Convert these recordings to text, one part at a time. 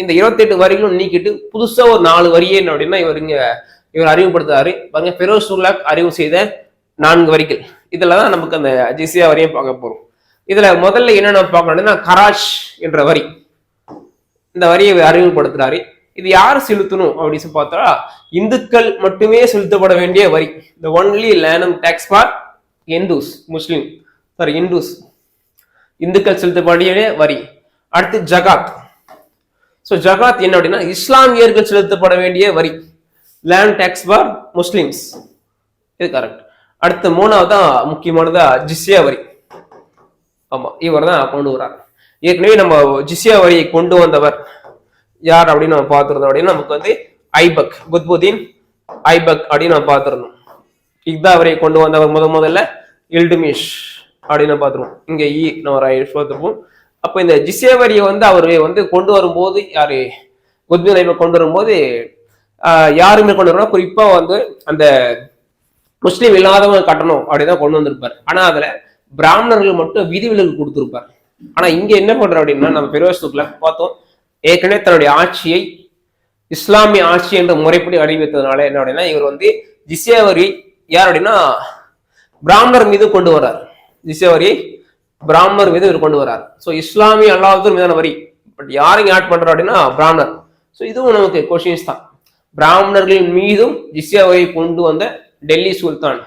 இந்த இருபத்தெட்டு வரிகளும் நீக்கிட்டு புதுசா ஒரு நாலு வரியே என்ன அப்படின்னா இவர் இங்க இவர் அறிமுகப்படுத்துறாரு. பாருங்க ஃபெரோஸ் உல்லாக் அறிவு செய்த நான்கு வரிகள். இதுல தான் நமக்கு அந்த ஜிசியா வரியும் பார்க்க போறோம். இதுல முதல்ல என்னென்ன பார்க்கணும்னா கராஷ் என்ற வரி. இந்த வரியை இவர் அறிமுகப்படுத்துறாரு. இது யார் செலுத்தணும் அப்படின்னு சொல்லி பார்த்தா இந்துக்கள் மட்டுமே செலுத்தப்பட வேண்டிய வரி. இந்த only லேனம் tax for Hindus Muslim sorry Hindus இந்துக்கள் செலுத்தப்பட வேண்டிய வரி. அடுத்து ஜகாத். ஸோ ஜகாத் என்ன அப்படின்னா இஸ்லாமியர்கள் செலுத்தப்பட வேண்டிய வரி. லேண்ட் டேக்ஸ் ஃபார் முஸ்லிம்ஸ் இது கரெக்ட் அடுத்து மூணாவதா முக்கியமானதா ஜிஸ்யா வரி. ஆமாம் இவர் தான் கொண்டு வரார் ஏற்கனவே நம்ம ஜிஸ்யா வரியை கொண்டு வந்தவர் யார் அப்படின்னு நம்ம பார்த்துருந்தோம் அப்படின்னா நமக்கு வந்து ஐபக் குத்புதீன் ஐபக் அப்படின்னு நம்ம பார்த்துருந்தோம். இக்தா வரியை கொண்டு வந்தவர் முத முதல்ல இல்டுமிஷ் அப்படின்னு பார்த்துருவோம் இங்கே இ நம்ம ஒரு பார்த்துருப்போம். அப்போ இந்த ஜிஸ்யா வரியை வந்து அவர் வந்து கொண்டு வரும்போது யார் குத்மின் ஐபக் கொண்டு வரும்போது யாருமே கொண்டு வரணும் குறிப்பாக வந்து அந்த முஸ்லீம் இல்லாதவங்க கட்டணும் அப்படிதான் கொண்டு வந்திருப்பார். ஆனால் அதில் பிராமணர்கள் மட்டும் விதிவிலக்கு கொடுத்துருப்பார். ஆனால் இங்கே என்ன பண்ற அப்படின்னா நம்ம பெருவசுக்குல பார்த்தோம். ஏற்கனவே தன்னுடைய ஆட்சியை இஸ்லாமிய ஆட்சி என்ற முறைப்படி அறிவித்ததுனால என்ன அப்படின்னா இவர் வந்து ஜிஸ்யா வரி யார் அப்படின்னா பிராமணர் மீது கொண்டு வர்றார். ஜிஸ்யா வரியை பிராமணர் மீது இவர் கொண்டு வரார். ஸோ இஸ்லாமிய அல்லாதவர் மீதான வரி. பட் யாரையும் ஆட் பண்றார் அப்படின்னா பிராமணர். ஸோ இதுவும் நமக்கு கொஷின்ஸ் தான். பிராமணர்களின் மீதும் ஜிஸ்யா வரியை கொண்டு வந்த டெல்லி சுல்தான்.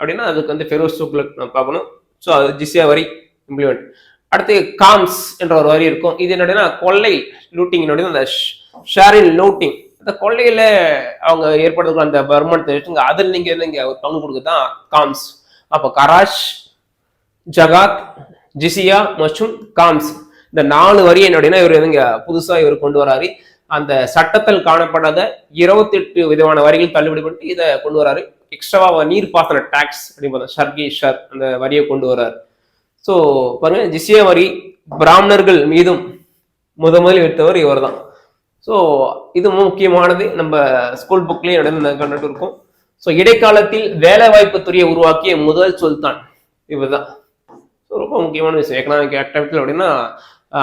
அப்படின்னா அதுக்கு வந்து ஃபெரோஸ் சுக்லக் நம்ம பார்க்கணும். ஸோ அது ஜிஸ்யா வரி இம்ப்ளிமெண்ட் அடுத்து காம்ஸ் என்ற ஒரு வரி இருக்கும். இது என்னன்னா கொள்ளை லூட்டிங் அந்த ஷேரின் லூட்டிங் அந்த கொள்ளையில அவங்க ஏற்படுத்துகிற அந்த வருமானத்தை வச்சுங்க அதில் நீங்க நீங்க இங்கே பங்கு கொடுக்க தான் காம்ஸ். அப்போ கராஷ் ஜகாத் ஜிசியா மற்றும் காம்ஸ். இந்த நாலு வரி என்ன இவர் இங்க புதுசா இவர் கொண்டு வராரு. அந்த சட்டத்தில் காணப்படாத இருபத்தி எட்டு விதமான வரிகள் தள்ளுபடி பண்ணிட்டு இதை கொண்டு வராரு. எக்ஸ்ட்ராவா நீர் பாசன டாக்ஸ் அப்படின்னு பார்த்தா ஷர்கி ஷர் அந்த வரியை கொண்டு வர்றாரு ஸோ பாருங்க ஜிசிய வரி பிராமணர்கள் மீதும் முத முதலில் எடுத்தவர் இவர் தான். ஸோ இது முக்கியமானது. நம்ம ஸ்கூல் புக்லேயே நடந்து கண்டுட்டு இருக்கோம். ஸோ இடைக்காலத்தில் வேலை வாய்ப்பு துறையை உருவாக்கிய முதல் சுல்தான் இவர் தான். ஸோ ரொம்ப முக்கியமான விஷயம். எக்கனாமிக் ஆக்டிவிட்டியில் அப்படின்னா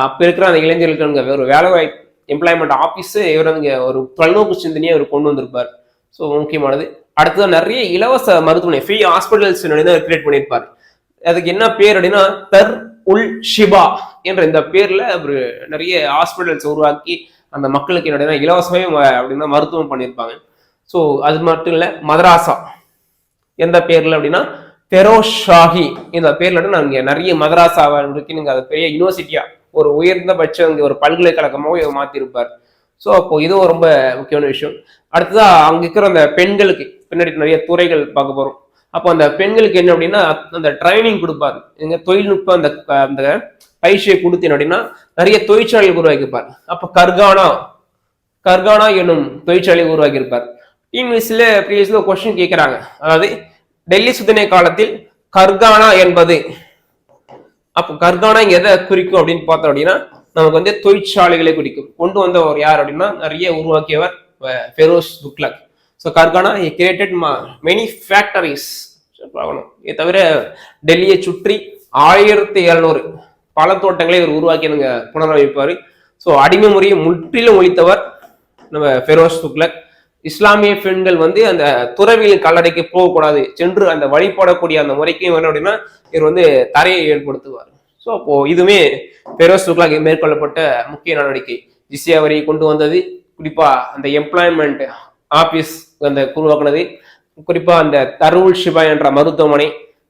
அப்போ இருக்கிற அந்த இளைஞர்களுக்கு அங்கே ஒரு வேலை வாய்ப்பு எம்ப்ளாய்மெண்ட் ஆஃபீஸு இவர் அங்கே ஒரு தொலைநோக்கு சிந்தனையை அவர் கொண்டு வந்திருப்பார். ஸோ முக்கியமானது. அடுத்தது நிறைய இலவச மருத்துவமனை ஃப்ரீ ஹாஸ்பிட்டல்ஸ் கிரியேட் பண்ணியிருப்பார். அதுக்கு என்ன பேர் அப்படின்னா தர் உல் ஷிபா என்ற இந்த பேரில் அவர் நிறைய ஹாஸ்பிட்டல்ஸ் உருவாக்கி அந்த மக்களுக்கு என்னுடைய இலவசமே அப்படின்னா மருத்துவம் பண்ணியிருப்பாங்க. ஸோ அது மட்டும் இல்லை மதராசா. எந்த பேரில் அப்படின்னா ஃபெரோஸ் ஷாஹி இந்த பேர்ல வந்து நிறைய மதராசாவை இருக்கு. நீங்க அது பெரிய யூனிவர்சிட்டியா ஒரு உயர்ந்தபட்ச இங்கே ஒரு பல்கலைக்கழகமாக இவர் மாத்திருப்பார். ஸோ அப்போ இதுவும் ரொம்ப முக்கியமான விஷயம். அடுத்ததா அங்க இருக்கிற அந்த பெண்களுக்கு பின்னாடி நிறைய துறைகள் பார்க்க போறோம். அப்போ அந்த பெண்களுக்கு என்ன அப்படின்னா அந்த ட்ரைனிங் கொடுப்பாரு. எங்க தொழில்நுட்பம் அந்த அந்த பயிற்சியை கொடுத்து என்ன அப்படின்னா நிறைய தொழிற்சாலைகள் உருவாக்கியிருப்பார். அப்போ கர்கானா கர்கானா என்னும் தொழிற்சாலையை உருவாக்கியிருப்பார். டிஎன்பிஎஸ்சியில் ப்ரீவியஸில் கொஸ்டின் கேட்குறாங்க. அதாவது டெல்லி சுதனை காலத்தில் கர்கானா என்பது. அப்போ கர்கானா இங்க எதை குறிக்கும் அப்படின்னு பார்த்தோம் அப்படின்னா நமக்கு வந்து தொழிற்சாலைகளை குறிக்கும். கொண்டு வந்தவர் யார் அப்படின்னா நிறைய உருவாக்கியவர் Feroz Tughlaq so karkhana created many factories பார்க்கணும். இதை தவிர டெல்லியை சுற்றி ஆயிரத்தி எழுநூறு பழத்தோட்டங்களை இவர் உருவாக்கி உருவாக்கியவங்க புனரமைப்பார். ஸோ அடிமை முறையை முற்றிலும் ஒழித்தவர் நம்ம ஃபெரோஸ் துக்லக் இஸ்லாமிய பெண்கள் வந்து அந்த துறவியல் கல்லறைக்கு போகக்கூடாது சென்று அந்த வழிபடக்கூடிய அந்த முறைக்கு என்ன அப்படின்னா இவர் வந்து தரையை ஏற்படுத்துவார். ஸோ அப்போ இதுவுமே பெரோஸ் துக்லாக் மேற்கொள்ளப்பட்ட முக்கிய நடவடிக்கை. ஜிசியா வரியை கொண்டு வந்தது குறிப்பா அந்த எம்ப்ளாய்மெண்ட் ஆபீஸ் அந்த உருவாக்குனது குறிப்பா அந்த தருள் ஷிபா என்ற மருத்துவமனை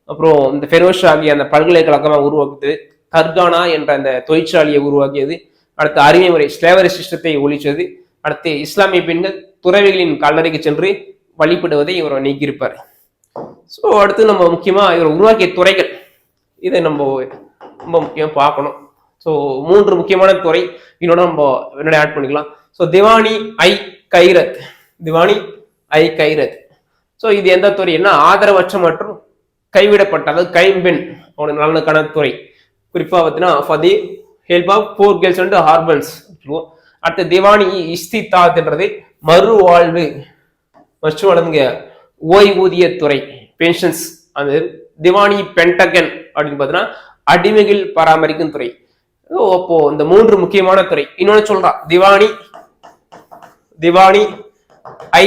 அப்புறம் இந்த ஃபெரோஸ் ஆகிய அந்த பல்கலைக்கழகமாக உருவாக்குது கர்கானா என்ற அந்த தொழிற்சாலையை உருவாக்கியது அடுத்து அறிவை முறை ஸ்லேவரி சிஸ்டத்தை ஒழிச்சது அடுத்து இஸ்லாமிய பெண்கள் துறவிகளின் கல்லறைக்கு சென்று வழிபடுவதை இவர் நீக்கியிருப்பார். ஸோ அடுத்து நம்ம முக்கியமாக இவர் உருவாக்கிய துறைகள். இதை நம்ம ரொம்ப முக்கியம் பார்க்கணும். ஸோ மூன்று முக்கியமான துறை. இன்னொன்று நம்ம என்னோட ஆட் பண்ணிக்கலாம். ஸோ திவானி ஐ கைரத். திவானி ஐ கைரத். ஸோ இது எந்த துறை? என்ன? ஆதரவற்ற மற்றும் கைவிடப்பட்ட அதாவது கைம்பெண். அவனோட நலனுக்கான துறை. குறிப்பாக பார்த்தீங்கன்னா for the help of poor girls and orphans அடுத்து திவானி இஸ்திதாத்ன்றது மறுவாழ்வு. மற்றும் வழங்க ஓய்வூதிய துறை பென்ஷன்ஸ் அந்த திவானி பென்டகன் அப்படின்னு பார்த்தீங்கன்னா அடிமைகள் பராமரிக்கும் துறை. அப்போ இந்த மூன்று முக்கியமான துறை. இன்னொன்னு சொல்றான் திவானி திவானி ஐ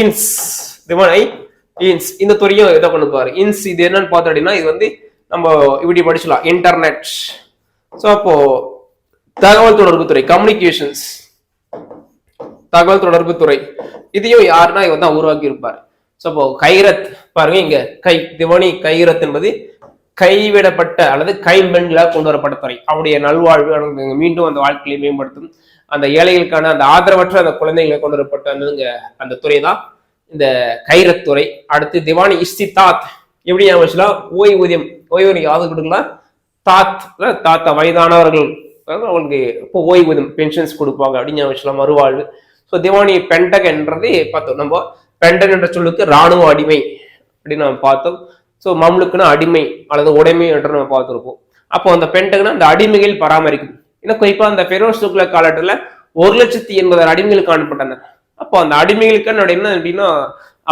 இன்ஸ். திவானி ஐ இன்ஸ். இந்த துறையும் இதை கொண்டு பாரு இன்ஸ் இது என்னன்னு பார்த்தோம் அப்படின்னா இது வந்து நம்ம இப்படி படிச்சலாம் இன்டர்நெட். ஸோ அப்போ தகவல் தொடர்பு துறை கம்யூனிகேஷன்ஸ் தகவல் தொடர்பு துறை இதையும் யாருன்னா இவர் தான் உருவாக்கி இருப்பார் ஸோ கைரத் பாருங்க இங்க. கை திவானி கைரத் என்பது கைவிடப்பட்ட அல்லது கைம்பெண்களா கொண்டு வரப்பட்ட துறை அவருடைய நல்வாழ்வு மீண்டும் அந்த வாழ்க்கையை மேம்படுத்தும். அந்த ஏழைகளுக்கான அந்த ஆதரவற்ற அந்த குழந்தைகளை கொண்டு வரப்பட்ட அந்த அந்த துறை தான் இந்த கைரத் துறை. அடுத்து திவானி இஸ்திதாத். எப்படி ஞாபகம் ஓய்வூதியம். ஓய்வூதியம் யாவது கொடுக்கலாம்? தாத் தாத்தா வயதானவர்கள். அதாவது அவங்களுக்கு இப்போ ஓய்வூதியம் பென்ஷன்ஸ் கொடுப்பாங்க அப்படின்னு ஞாபகம் வச்சுக்கலாம் மறுவாழ்வு. ஸோ திவானி பென்டகன்றது பார்த்தோம். நம்ம பென்டகன் என்ற சொல்லுக்கு ராணுவ அடிமை அப்படின்னு நம்ம பார்த்தோம். ஸோ மம்லுக்குன்னா அடிமை அல்லது உடைமை என்று நம்ம பார்த்துருப்போம். அப்போ அந்த பென்டகன் அந்த அடிமைகள் பராமரிக்கும். ஏன்னா குறிப்பாக அந்த பெரோஸ் சுக்ல காலத்தில் ஒரு லட்சத்தி எண்பதாயிரம் அடிமைகள் காணப்பட்டன. அப்போ அந்த அடிமைகளுக்கு என்ன அப்படின்னா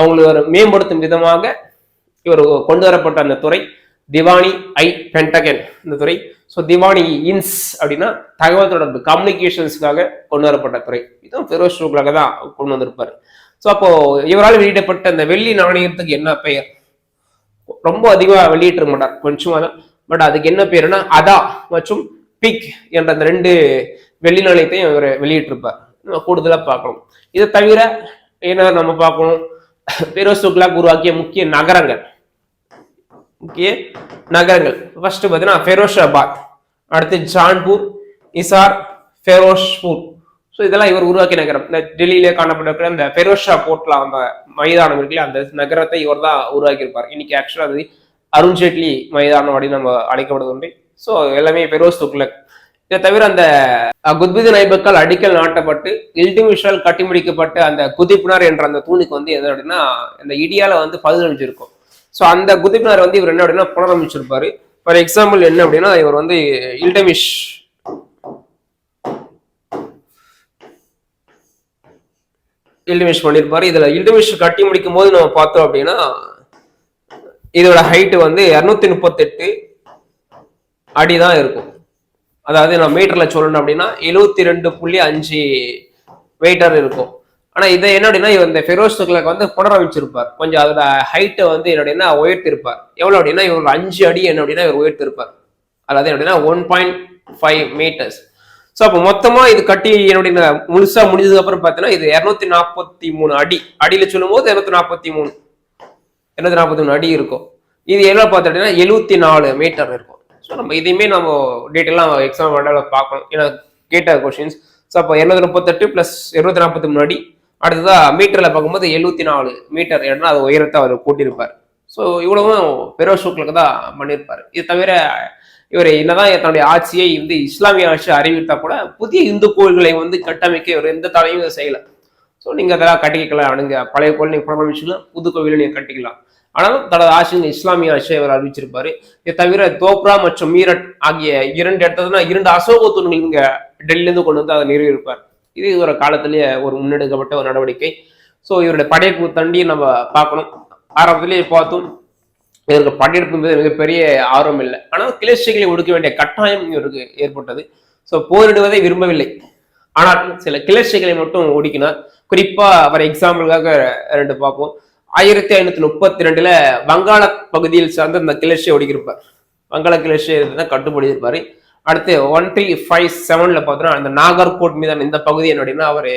அவங்களை மேம்படுத்தும் விதமாக இவர் கொண்டு வரப்பட்ட அந்த துறை. திவானி ஐ பென்டகன் இந்த துறை. ஸோ திவானி இன்ஸ் அப்படின்னா தகவல் தொடர்பு கம்யூனிகேஷன்ஸ்க்காக கொண்டு வரப்பட்ட துறை. இதுவும் ஃபெரோஸ் ஷூக்லாக தான் கொண்டு வந்திருப்பார். ஸோ அப்போ இவரால் வெளியிடப்பட்ட அந்த வெள்ளி நாணயத்துக்கு என்ன பெயர்? ரொம்ப அதிகமாக வெளியிட்டு மாட்டார் கொஞ்சமாக தான் பட் அதுக்கு என்ன பேருன்னா அதா மற்றும் பிக் என்ற அந்த ரெண்டு வெள்ளி நாணயத்தையும் இவர் வெளியிட்டிருப்பார். நம்ம கூடுதலாக பார்க்கணும். இதை தவிர என்ன நம்ம பார்க்கணும் பெரோஸ் துக்லாக் உருவாக்கிய முக்கிய நகரங்கள். முக்கிய நகரங்கள். ஃபர்ஸ்ட் பார்த்தீங்கன்னா ஃபெரோஷாபாத். அடுத்து ஜான்பூர் இசார் ஃபெரோஷ்பூர். ஸோ இதெல்லாம் இவர் உருவாக்கிய நகரம். இந்த டெல்லியிலே காணப்பட்டிருக்கிற இந்த ஃபெரோஷா போர்ட்ல அந்த மைதானம் இருக்குல்ல அந்த நகரத்தை இவர் தான் உருவாக்கியிருப்பார். இன்னைக்கு ஆக்சுவலாக அது அருண்ஜேட்லி மைதானம் அப்படின்னு நம்ம அழைக்கப்படுது உண்டு. ஸோ எல்லாமே பெரோஸ் துக்லக் இதை தவிர அந்த அஹ், குத்புதீன் ஐபக்கால் அடிக்கல் நாட்டப்பட்டு இல்டிமிஷால் கட்டி முடிக்கப்பட்ட அந்த குதிப்புனார் என்ற அந்த தூணுக்கு வந்து எது அப்படின்னா அந்த இடியால வந்து பதினஞ்சிருக்கும் ஸோ அந்த குதிப்பினர் வந்து இவர் என்ன அப்படின்னா புனரமைச்சிருப்பாரு. ஃபார் எக்ஸாம்பிள் என்ன அப்படின்னா இவர் வந்து இல்டமிஷ் இல்டமிஷ் பண்ணியிருப்பாரு இதில் இல்டமிஷ் கட்டி முடிக்கும் போது நம்ம பார்த்தோம் அப்படின்னா இதோட ஹைட்டு வந்து இரநூத்தி முப்பத்தெட்டு அடி தான் இருக்கும். அதாவது நான் மீட்டரில் சொல்லணும் அப்படின்னா எழுவத்தி ரெண்டு புள்ளி அஞ்சு வெயிட்டர் இருக்கும். ஆனா இதை என்ன அப்படின்னா இந்த ஃபெரோஸ் துக்ளக் வந்து புனரமைச்சிருப்பார். கொஞ்சம் அதோட ஹைட்டை வந்து என்ன அப்படின்னா உயர்த்திருப்பார். எவ்வளவு அப்படின்னா இவர் அஞ்சு அடி என்ன அப்படின்னா இவர் உயர்த்திருப்பார். அதாவது என்ன அப்படின்னா one point five meters so அப்போ மொத்தமா இது கட்டி என்னுடைய முழுசா முடிஞ்சதுக்கு அப்புறம் பார்த்தீங்கன்னா இது இரநூத்தி நாற்பத்தி மூணு அடி. அடியில் சொல்லும்போது இரநூத்தி நாற்பத்தி மூணு இரநூத்தி நாற்பத்தி மூணு அடி இருக்கும். இது எவ்வளோ பார்த்துட்டீங்கன்னா எழுபத்தி நாலு மீட்டர் இருக்கும். ஸோ நம்ம இதையுமே நம்ம டீட்டெயிலாக எக்ஸாம் பார்க்கணும். ஏன்னா கேட்ட கொஷின்ஸ் ஸோ அப்போ இரநூத்தி முப்பத்தெட்டு ப்ளஸ் இருநூத்தி நாற்பத்தி மூணு அடி. அடுத்ததா மீட்டரில் பார்க்கும்போது எழுபத்தி நாலு மீட்டர் ஏன்னா அது உயரத்தை அவர் கூட்டியிருப்பார். ஸோ இவ்வளவும் பெரோஷூக்களுக்கு தான் பண்ணியிருப்பார். இது தவிர இவர் என்னதான் தன்னுடைய ஆட்சியை வந்து இஸ்லாமிய ஆட்சி அறிவித்தா கூட புதிய இந்து கோயில்களை வந்து கட்டமைக்க இவர் எந்த தடையும் செய்யல. ஸோ நீங்க அதெல்லாம் கட்டிக்கலாம் நீங்க பழைய கோயில் நீங்க புனரமைச்சுக்கலாம் புது கோவிலை நீங்க கட்டிக்கலாம். ஆனாலும் தனது ஆட்சியின் இஸ்லாமிய ஆட்சியை அவர் அறிவிச்சிருப்பாரு. இதை தவிர தோப்ரா மற்றும் மீரட் ஆகிய இரண்டு இடத்துல இரண்டு அசோக தூண்கள் இங்க டெல்லியிலிருந்து கொண்டு வந்து அதை நிறுவியிருப்பார். இது ஒரு காலத்திலேயே ஒரு முன்னெடுக்கப்பட்ட ஒரு நடவடிக்கை. ஸோ இவருடைய படையெடுப்பு தண்டி நம்ம பார்க்கணும். ஆரம்பத்திலேயே பார்த்தோம் இவருக்கு படையெடுப்பு மீது மிகப்பெரிய ஆர்வம் இல்லை. ஆனால் கிளர்ச்சிகளை ஒடுக்க வேண்டிய கட்டாயம் இவருக்கு ஏற்பட்டது. ஸோ போரிடுவதை விரும்பவில்லை. ஆனால் சில கிளர்ச்சிகளை மட்டும் ஒடுக்கினார். குறிப்பாக அவர் எக்ஸாம்பிளுக்காக ரெண்டு பார்ப்போம். ஆயிரத்தி ஐநூற்றி முப்பத்தி ரெண்டில் வங்காள பகுதியில் சார்ந்த இந்த கிளர்ச்சியை ஒடுக்கியிருப்பார். வங்காள கிளர்ச்சியை தான் கட்டுப்படுத்தியிருப்பாரு. அடுத்து ஒன் த்ரீ ஃபைவ் செவன்ல பார்த்தோம்னா அந்த நாகர்கோட் மீதான இந்த பகுதி என்ன அப்படின்னா அவர்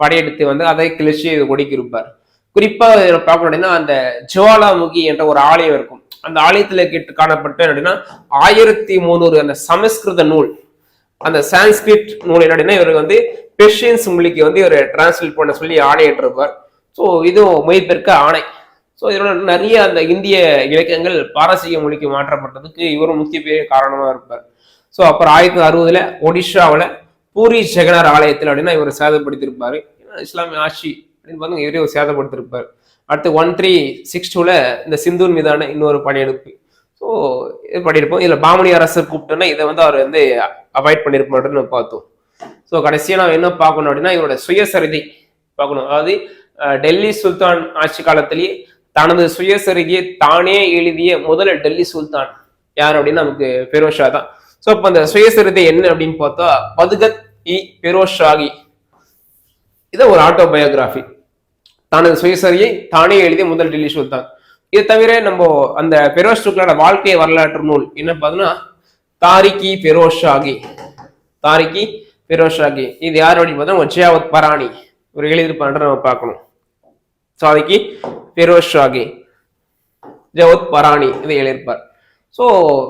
படையெடுத்து வந்து அதை கிழிச்சு ஒடுக்கியிருப்பார். குறிப்பாக இதுல பார்க்கணும் அப்படின்னா அந்த ஜுவாலாமுகி என்ற ஒரு ஆலயம் இருக்கும். அந்த ஆலயத்துல கேட்டு காணப்பட்ட அப்படின்னா ஆயிரத்தி முந்நூறு அந்த சமஸ்கிருத நூல். அந்த சான்ஸ்கிரிட் நூல் என்ன அப்படின்னா இவர் வந்து பெர்ஷியன்ஸ் மொழிக்கு வந்து இவர் டிரான்ஸ்லேட் பண்ண சொல்லி ஆணையிட்டிருப்பார். ஸோ இதுவும் மொழிபெயர்க்க ஆணை. ஸோ இதோட நிறைய அந்த இந்திய இலக்கியங்கள் பாரசீக மொழிக்கு மாற்றப்பட்டதுக்கு இவரும் முக்கிய பெரிய காரணமாக இருப்பார். ஸோ அப்புறம் ஆயிரத்தி அறுபதுல ஒடிஷாவில் பூரி ஜெகனார் ஆலயத்தில் அப்படின்னா இவர் சேதப்படுத்தியிருப்பார். ஏன்னா இஸ்லாமிய ஆட்சி அப்படின்னு பார்த்து இவரே ஒரு சேதப்படுத்திருப்பார் அடுத்து ஒன் த்ரீ சிக்ஸ் டூவில் இந்த சிந்தூர் மீதான இன்னொரு படையெடுப்பு. ஸோ இது பண்ணியிருப்போம் இதில் பாமணி அரசர் கூப்பிட்டோன்னா இதை வந்து அவர் வந்து அவாய்ட் பண்ணியிருப்பாருன்னு பார்த்தோம். ஸோ கடைசியாக நான் என்ன பார்க்கணும் அப்படின்னா இவரோட சுயசரிதை பார்க்கணும். அதாவது டெல்லி சுல்தான் ஆட்சி காலத்திலேயே தனது சுயசரிதியை தானே எழுதிய முதல் டெல்லி சுல்தான் யார் அப்படின்னா நமக்கு ஃபெரோஷா தான் ஸோ இப்போ அந்த சுயசரிதை என்ன அப்படின்னு பார்த்தா பதுகத் இ பெரோஷாகி. இது ஒரு ஆட்டோபயோகிராஃபி தனது சுயசரியை தானே எழுதிய முதல் டெல்லி சுல்தான் இது தவிர நம்ம அந்த பெரோஸ் டுக்களோட வாழ்க்கை வரலாற்று நூல் என்ன பார்த்தோம்னா தாரிகி பெரோஸ் ஷாகி தாரிகி பெரோஷாகி. இது யார் அப்படின்னு பார்த்தா ஜியாவத் பராணி. ஒரு எழுதியிருப்பான்ற நம்ம பார்க்கணும். சாதிக்கு பெரோஸ் ஷாகி ஜவத் பராணி இதை எழுதியிருப்பார். ஸோ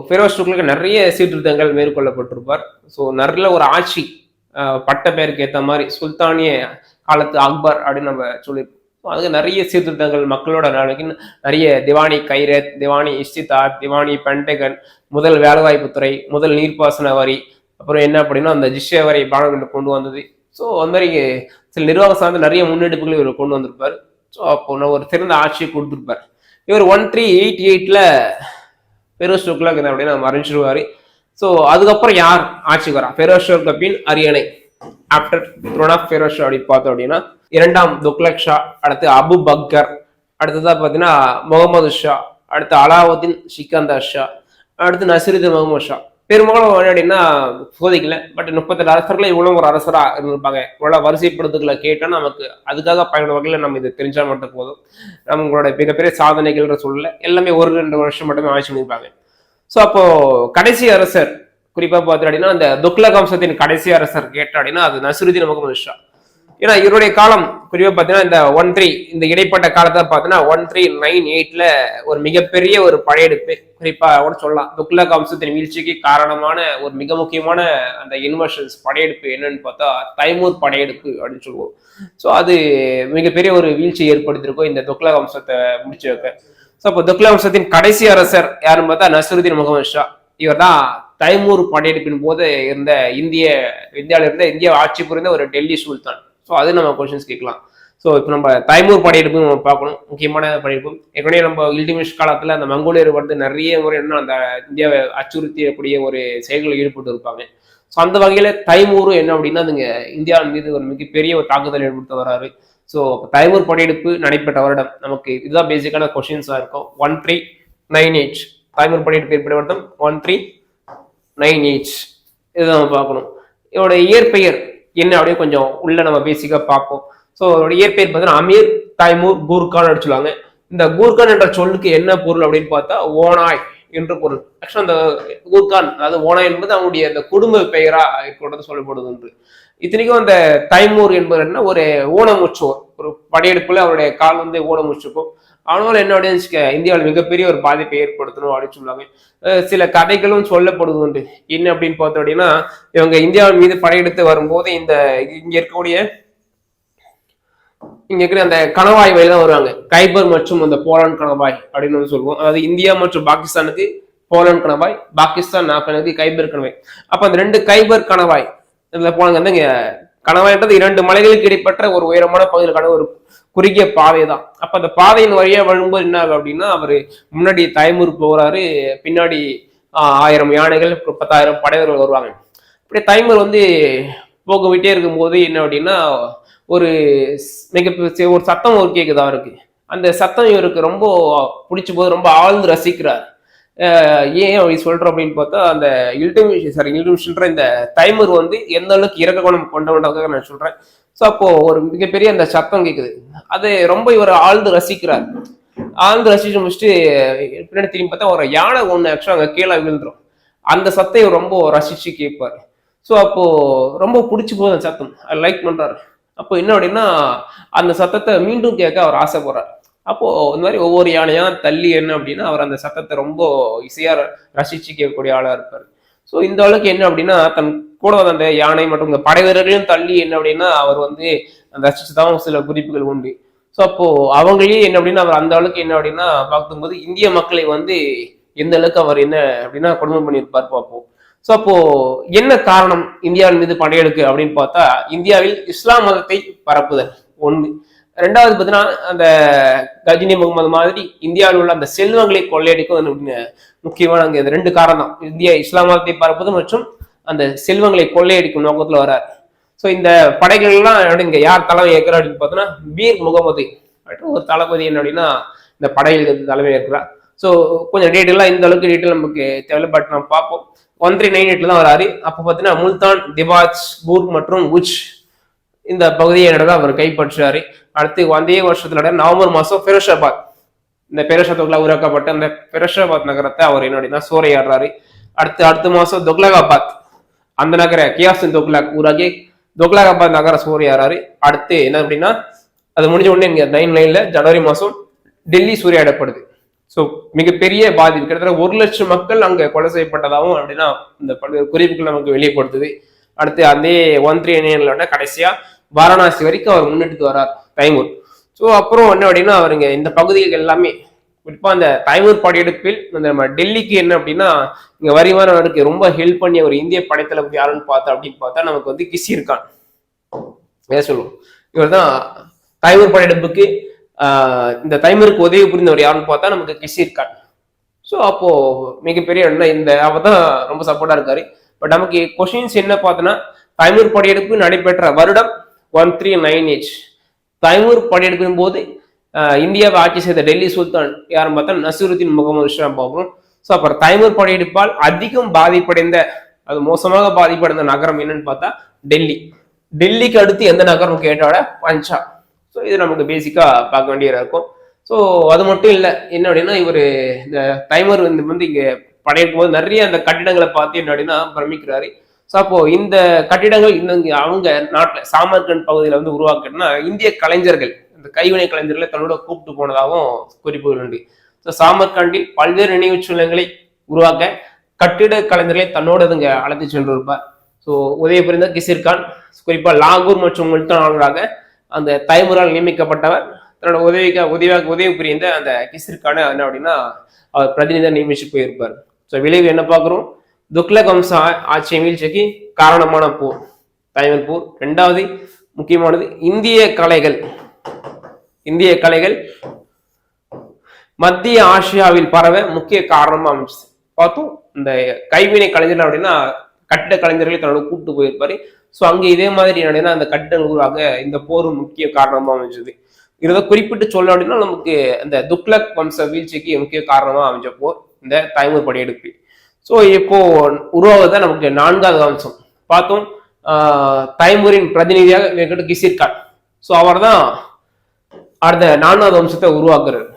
ஃபெரோஸ் டுக்ளுக்கு நிறைய சீர்திருத்தங்கள் மேற்கொள்ளப்பட்டிருப்பார். ஸோ நல்ல ஒரு ஆட்சி பட்ட பெயருக்கு ஏற்ற மாதிரி சுல்தானிய காலத்து அக்பர் அப்படின்னு நம்ம சொல்லியிருப்போம். அதுக்கு நிறைய சீர்திருத்தங்கள் மக்களோட நாளைக்கு. நிறைய திவானி கைரத் திவானி இஸ்திதார் திவானி பென்டகன் முதல் வேலைவாய்ப்புத்துறை முதல் நீர்ப்பாசன வரி அப்புறம் என்ன அப்படின்னா அந்த ஜிஷ்ய வரை பாடம் கொண்டு வந்தது. ஸோ அந்த மாதிரி சில நிர்வாகம் சார்ந்த நிறைய முன்னெடுப்புகளை இவர் கொண்டு வந்திருப்பார். ஸோ அப்போ ஒரு சிறந்த ஆட்சியை கொடுத்துருப்பார். இவர் ஒன் த்ரீ எயிட் எயிட்டில் பெரோஸ் துக்ளக் அப்படின்னு நம்ம ஸோ அதுக்கப்புறம் யார் ஆட்சிக்கு வரா? ஃபெரோஸ் கபின் அரியணை. After throne of Feroz Shah அப்படி பார்த்தோம் அப்படின்னா இரண்டாம் துக்லக் ஷா அடுத்து அபு பக்கர் அடுத்ததாக பார்த்தீங்கன்னா முகமது ஷா அடுத்து அலாவுதீன் சிக்கந்தர் ஷா அடுத்து நசிருதீன் முகமது ஷா. பெரும்பாலும் அப்படின்னா சோதிக்கல. பட் முப்பத்தெட்டு அரசர்கள் இவ்வளவு ஒரு அரசரா இருந்திருப்பாங்க. இவ்வளவு வரிசைப்படுத்துக்களை கேட்டா நமக்கு அதுக்காக பயண வகையில் நம்ம இது தெரிஞ்சா மட்டும் போதும். நம்மளோட மிகப்பெரிய சாதனைகள்ன்ற சொல்ல எல்லாமே ஒரு ரெண்டு வருஷம் மட்டுமே ஆட்சி பண்ணியிருப்பாங்க ஸோ அப்போ கடைசி அரசர் குறிப்பா பார்த்தோம் அப்படின்னா அந்த துக்லக் வம்சத்தின் கடைசி அரசர் கேட்டோம் அப்படின்னா அது நசுருதீன் நமக்கு மனுஷா ஏன்னா இவருடைய காலம் குறிப்பா பார்த்தீங்கன்னா இந்த ஒன் த்ரீ இந்த இடைப்பட்ட காலத்தை பார்த்தீங்கன்னா ஒன் த்ரீ நைன் எயிட்ல ஒரு மிகப்பெரிய ஒரு படையெடுப்பு குறிப்பா கூட சொல்லலாம். துக்லக் வம்சத்தின் வீழ்ச்சிக்கு காரணமான ஒரு மிக முக்கியமான அந்த இன்வர்ஷன்ஸ் படையெடுப்பு என்னன்னு பார்த்தா தைமூர் படையெடுப்பு அப்படின்னு சொல்லுவோம். ஸோ அது மிகப்பெரிய ஒரு வீழ்ச்சி ஏற்படுத்தியிருக்கோம் இந்த துக்லக் வம்சத்தை முடிச்சு வைக்க. ஸோ அப்போ துக்லக் வம்சத்தின் கடைசி அரசர் யாருன்னு பார்த்தா நசருதீன் முகமது ஷா. இவர் தான் தைமூர் படையெடுப்பின் போது இருந்த இந்திய இந்தியாவில் இருந்த இந்தியா ஆட்சி புரிந்த ஒரு டெல்லி சுல்தான். ஸோ அது நம்ம கொஷின்ஸ் கேட்கலாம். ஸோ இப்போ நம்ம தைமூர் படையெடுப்பு நம்ம பார்க்கணும். முக்கியமான படையெடுப்பு ஏற்கனவே நம்ம இல்டிமிஷ் காலத்தில் அந்த மங்கோலியர் வந்து நிறைய முறை என்ன அந்த இந்தியாவை அச்சுறுத்தியக்கூடிய ஒரு செயல்களில் ஈடுபட்டு இருப்பாங்க. ஸோ அந்த வகையில் தைமூர் என்ன அப்படின்னா அதுங்க இந்தியாவின் மீது ஒரு மிகப்பெரிய ஒரு தாக்குதல் ஏற்படுத்த வராரு. ஸோ தைமூர் படையெடுப்பு நடைபெற்ற வருடம் நமக்கு இதுதான் பேசிக்கான கொஷின்ஸாக இருக்கும். One three nine eight Timur படையெடுப்பு ஏற்பட்ட வருடம் ஒன் த்ரீ நைன் எயிட் இதை நம்ம பார்க்கணும். இதோட இயற்பெயர் என்ன அப்படியே கொஞ்சம் உள்ள நம்ம பேசிக்காக பார்ப்போம். ஸோ அவருடைய இயற்பெயர் பார்த்தீங்கன்னா அமீர் தைமூர் கூர்கான் சொல்லுவாங்க. இந்த கூர்கான் என்ற சொல்லுக்கு என்ன பொருள் அப்படின்னு பார்த்தா ஓனாய் என்று பொருள். ஆக்சுவலாக அந்த கூர்கான் அதாவது ஓனாய் என்பது அவங்களுடைய அந்த குடும்ப பெயரா இருக்கிறது சொல்லப்படுது என்று. இத்தனைக்கும் அந்த தைமூர் என்பது என்ன? ஒரு ஊனமுற்றோர் ஒரு படையெடுப்புல அவருடைய கால் வந்து ஊனமுற்றிருக்கும் அவனால என்ன அப்படின்னு இந்தியாவில் மிகப்பெரிய ஒரு பாதிப்பை ஏற்படுத்தணும் அப்படின்னு சொல்லுவாங்க. சில கதைகளும் சொல்லப்படுது உண்டு என்ன அப்படின்னு பார்த்தோம் அப்படின்னா இவங்க இந்தியாவின் மீது படையெடுத்து வரும்போது இந்த இங்க இருக்கக்கூடிய இங்க இருக்கிற அந்த கணவாய் வழியில தான் வருவாங்க. கைபர் மற்றும் அந்த போலான் கணவாய் அப்படின்னு வந்து சொல்லுவோம். அதாவது இந்தியா மற்றும் பாகிஸ்தானுக்கு போலான் கணவாய் பாகிஸ்தான் ஆப்கானுக்கு கைபர் கணவாய். அப்ப அந்த ரெண்டு கைபர் கணவாய் இதுல போனாங்க. வந்து இங்க கணவாய்ன்றது இரண்டு மலைகளுக்கு இடைப்பட்ட ஒரு உயரமான பகுதியிலுக்கான ஒரு குறுகிய பாதை தான் அப்ப அந்த பாதையின் வழியா வரும்போது என்ன ஆகும் அப்படின்னா அவரு முன்னாடி தைமூர் போறாரு. பின்னாடி ஆஹ், ஆயிரம் யானைகள் பத்தாயிரம் படைவர்கள் வருவாங்க. இப்படி தைமூர் வந்து போகவிட்டே இருக்கும்போது என்ன அப்படின்னா ஒரு மிக பெரிய ஒரு சத்தம் ஒரு கேக்குது இருக்கு அந்த சத்தம் இவருக்கு ரொம்ப பிடிச்ச போது ரொம்ப ஆழ்ந்து ரசிக்கிறார். ஏன் அப்படி சொல்றோம் அப்படின்னு பார்த்தா அந்த இல்டிமிஷன் சாரி இல்டிமிஷன்ற இந்த டைமர் வந்து எந்த அளவுக்கு இறக்க குணம் கொண்டவன்றதுக்காக நான் சொல்றேன். ஸோ அப்போ ஒரு மிகப்பெரிய அந்த சத்தம் கேட்குது அது ரொம்ப இவர் ஆழ்ந்து ரசிக்கிறார். ஆழ்ந்து ரசிச்சு முடிச்சுட்டு பின்னாடி திரும்பி பார்த்தா ஒரு யானை ஒன்று ஆக்சுவலாக அங்கே கீழே விழுந்துரும். அந்த சத்தம் இவர் ரொம்ப ரசிச்சு கேட்பார். ஸோ அப்போ ரொம்ப பிடிச்சி போகுது அந்த சத்தம். லைக் பண்றாரு. அப்போ என்ன அப்படின்னா அந்த சத்தத்தை மீண்டும் கேட்க அவர் ஆசைப்படுறார். அப்போ இந்த மாதிரி ஒவ்வொரு யானையா தள்ளி என்ன அப்படின்னா அவர் அந்த சத்தத்தை ரொம்ப இசையா ர- ரசிச்சு கேட்கக்கூடிய ஆளா இருப்பார். ஸோ இந்த அளவுக்கு என்ன அப்படின்னா தன் கூட அந்த யானை மற்றும் இந்த படை வீரர்களையும் தள்ளி என்ன அப்படின்னா அவர் வந்து அந்த ரசிச்சு தான் சில குறிப்புகள் உண்டு. ஸோ அப்போ அவங்களையும் என்ன அப்படின்னா அவர் அந்த அளவுக்கு என்ன அப்படின்னா பார்க்கும்போது இந்திய மக்களை வந்து எந்த அளவுக்கு அவர் என்ன அப்படின்னா கொடுமை பண்ணியிருப்பார் பார்ப்போம். ஸோ அப்போ என்ன காரணம் இந்தியாவின் மீது படையெடுக்கு அப்படின்னு பார்த்தா இந்தியாவில் இஸ்லாம் மதத்தை பரப்புதல் ஒன்று. ரெண்டாவது பார்த்தீங்கன்னா அந்த கஜினி முகமது மாதிரி இந்தியாவில் உள்ள அந்த செல்வங்களை கொள்ளையடிக்கும் அப்படின்னு முக்கியமான அங்கே இந்த ரெண்டு காரணம். தான் இந்தியா இஸ்லாம் மதத்தை மற்றும் அந்த செல்வங்களை கொள்ளையடிக்கும் நோக்கத்தில் வரார். ஸோ இந்த படைகள்லாம் இங்கே யார் தலைமை ஏற்கிறார் அப்படின்னு பார்த்தோன்னா பீர் முகமது அப்படின்னு ஒரு தளபதி என்ன அப்படின்னா இந்த படைகளுக்கு தலைமை ஏற்கிறார். ஸோ கொஞ்சம் டீட்டெயிலாக இந்த அளவுக்கு டீட்டெயில் நமக்கு தேவைப்பட்டு பட் நம்ம பார்ப்போம். ஒன் த்ரீ நைன் எயிட்ல தான் வராரு. அப்போ பார்த்தீங்கன்னா முல்தான் திபாஜ் பூர் மற்றும் உச் இந்த பகுதியை அவர் கைப்பற்றாரு அடுத்து அதே வருஷத்துல நவம்பர் மாசம் பெரோஷாபாத். இந்த பெரோஷாபாத்ல உருவாக்கப்பட்ட அந்த பெரோஷாபாத் நகரத்தை அவர் என்னன்னா சூறையாடுறாரு. அடுத்து அடுத்த மாசம் தொக்லகாபாத். அந்த நகர கியாசின் தொக்லாக் ஊராகி தொக்லகாபாத் நகர சூறையாடுறாரு. அடுத்து என்ன அப்படின்னா அது முடிஞ்ச உடனே இங்க நைன் நைன்ல ஜனவரி மாசம் டெல்லி சூறையாடப்படுது. ஸோ மிகப்பெரிய பாதிப்பு. கிட்டத்தட்ட ஒரு லட்சம் மக்கள் அங்கே கொலை செய்யப்பட்டதாகவும் அப்படின்னா இந்த பல்வேறு குறிப்புகள் நமக்கு வெளிப்படுத்துது. அடுத்து அதே ஒன் த்ரீ நைன்ல கடைசியா வாரணாசி வரைக்கும் அவர் முன்னிட்டு வரார் தைமூர் ஸோ அப்புறம் என்ன அப்படின்னா அவருங்க இந்த பகுதிகள் எல்லாமே குறிப்பாக அந்த தைமூர் படையெடுப்பில் இந்த நம்ம டெல்லிக்கு என்ன அப்படின்னா இங்க வரிவானவருக்கு ரொம்ப ஹெல்ப் பண்ணி ஒரு இந்திய படைத்தளபதி யாருன்னு பார்த்தா அப்படின்னு பார்த்தா நமக்கு வந்து கிசி இருக்கான். ஏன் சொல்லுவோம். இவர் தான் தைமூர் படையெடுப்புக்கு இந்த தைமூருக்கு உதவி புரிந்தவர் யாருன்னு பார்த்தா நமக்கு கிசி இருக்கான். ஸோ அப்போ மிகப்பெரிய என்ன இந்த அவர் தான் ரொம்ப சப்போர்ட்டா இருக்காரு. பட் நமக்கு கொஷின்ஸ் என்ன பார்த்தோன்னா தைமூர் படையெடுப்பு நடைபெற்ற வருடம் one three nine eight Timur படையெடுப்பின் போது இந்தியாவை ஆட்சி செய்த டெல்லி சுல்தான் யாரும் பார்த்தா நசீருத்தீன் முகமது ஷா பார்க்கணும் ஸோ அப்புறம் தைமூர் படையெடுப்பால் அதிகம் பாதிப்படைந்த அது மோசமாக பாதிப்படைந்த நகரம் என்னன்னு பார்த்தா டெல்லி. டெல்லிக்கு அடுத்து எந்த நகரம் கேட்டோட பஞ்சாப். ஸோ இது நமக்கு பேசிக்காக பார்க்க வேண்டியதாக இருக்கும். ஸோ அது மட்டும் இல்லை என்ன அப்படின்னா இவர் இந்த தைமர் வந்து வந்து இங்கே படையெடுக்கும் போது நிறைய அந்த கட்டிடங்களை பார்த்து என்ன அப்படின்னா பிரமிக்கிறாரு. ஸோ அப்போ இந்த கட்டிடங்கள் இன்னும் அவங்க நாட்டில் சாமர்கண்ட் பகுதியில் வந்து உருவாக்கினா இந்திய கலைஞர்கள் இந்த கைவினை கலைஞர்களை தன்னோட கூப்பிட்டு போனதாகவும் குறிப்புகள் உண்டு. ஸோ சாமர்கண்டில் பல்வேறு நினைவுச் சின்னங்களை உருவாக்க கட்டிட கலைஞர்களை தன்னோட இங்க அழைத்து சென்றிருப்பார். ஸோ உதவி புரிந்த கிசிர்கான் கான் லாகூர் மற்றும் முல்தான் ஆளுநராக அந்த தைமுரால் நியமிக்கப்பட்டவர். தன்னோட உதவிக்க உதவியாக உதவி புரிந்த அந்த கிசிர்கானை என்ன அப்படின்னா அவர் பிரதிநிதியாக நியமிச்சு போயிருப்பார். ஸோ விளைவு என்ன பார்க்குறோம்? துக்லக் வம்ச வீழ்ச்சிக்கு காரணமான போர் தைமர் போர் ரெண்டாவது முக்கியமானது இந்திய கலைகள். இந்திய கலைகள் மத்திய ஆசியாவில் பரவ முக்கிய காரணமா அமைச்சு பார்த்தோம் இந்த கைவினை கலைஞர்கள் அப்படின்னா கட்டிட கலைஞர்களை தன்னோட கூப்பிட்டு போயிருப்பாரு. ஸோ அங்கே இதே மாதிரி என்னன்னா அந்த கட்டிட உருவாக இந்த போர் முக்கிய காரணமா அமைஞ்சது. இதை குறிப்பிட்டு சொல்ல அப்படின்னா நமக்கு இந்த துக்லக் வம்ச வீழ்ச்சிக்கு முக்கிய காரணமா அமைஞ்ச போர். இந்த தைமூர் படையெடுப்பு ஸோ இப்போ உருவாவதுதான் நமக்கு நான்காவது வம்சம் பார்த்தோம் தைமூரின் பிரதிநிதியாக வெங்கட் கிசிர்கான் ஸோ அவர் தான் அடுத்த நான்காவது வம்சத்தை உருவாக்குறார்.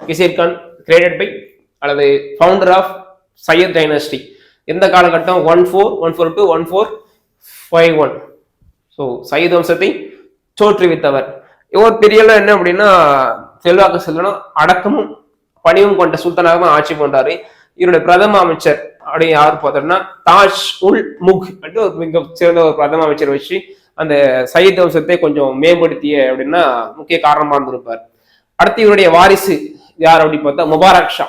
கிசிர்கான் கிரியேட்டட் பை அல்லது ஃபவுண்டர் ஆஃப் சையத் டைனஸ்டி எந்த காலகட்டம்? One four one four two one four five one so Sayyid வம்சத்தை தோற்றுவித்தவர். இவர் பெரிய என்ன அப்படின்னா செல்வாக்கு செல்லணும் அடக்கமும் பணிவும் கொண்ட சுல்தானாக தான் ஆட்சி பண்றாரு. இவருடைய பிரதம அமைச்சர் அப்படி யார் பார்த்தோம்னா தாஜ் உல் முக் அப்படின்னு ஒரு மிக சிறந்த ஒரு பிரதம அமைச்சர் வச்சு அந்த சையத் வம்சத்தை கொஞ்சம் மேம்படுத்திய அப்படின்னா முக்கிய காரணமாக இருந்திருப்பார். அடுத்து இவருடைய வாரிசு யார் அப்படின்னு பார்த்தா Mubarak Shah.